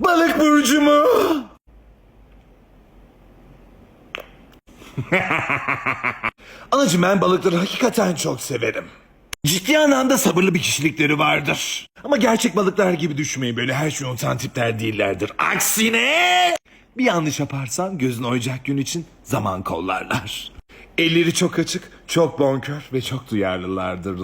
Balık burcu mu? Anacığım ben balıkları hakikaten çok severim. Ciddi anlamda sabırlı bir kişilikleri vardır. Ama gerçek balıklar gibi düşünmeyin böyle her şeyi unutan tipler değillerdir. Aksine bir yanlış yaparsan gözün oyacak gün için zaman kollarlar. Elleri çok açık, çok bonkör ve çok duyarlılardır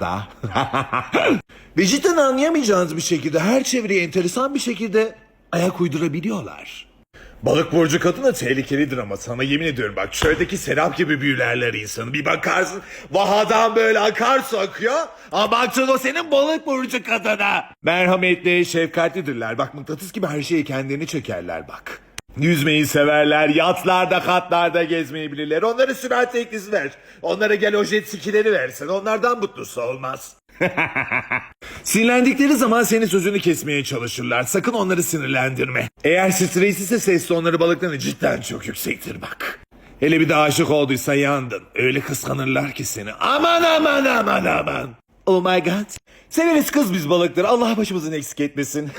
da. ve cidden anlayamayacağınız bir şekilde her çevreye enteresan bir şekilde ayak uydurabiliyorlar. Balık burcu kadına tehlikelidir ama sana yemin ediyorum bak şöydeki Serap gibi büyülerler insanı. Bir bakarsın vahadan böyle akarsu akıyor. Ama baktın o senin balık burcu kadına. Merhametli, şefkatlidirler. Bak mıknatıs gibi her şeyi kendilerini çekerler bak. Yüzmeyi severler, yatlarda, katlarda gezmeyi bilirler. Onlara sürat teknisi ver. Onlara gel o jet skileri versen. Onlardan mutlusu olmaz. Sinirlendikleri zaman senin sözünü kesmeye çalışırlar. Sakın onları sinirlendirme. Eğer stres ise ses tonları balıkların cidden çok yüksektir bak. Hele bir de aşık olduysa yandın. Öyle kıskanırlar ki seni. Aman aman aman aman. Oh my god. Severiz kız biz balıkları. Allah başımızın eksik etmesin.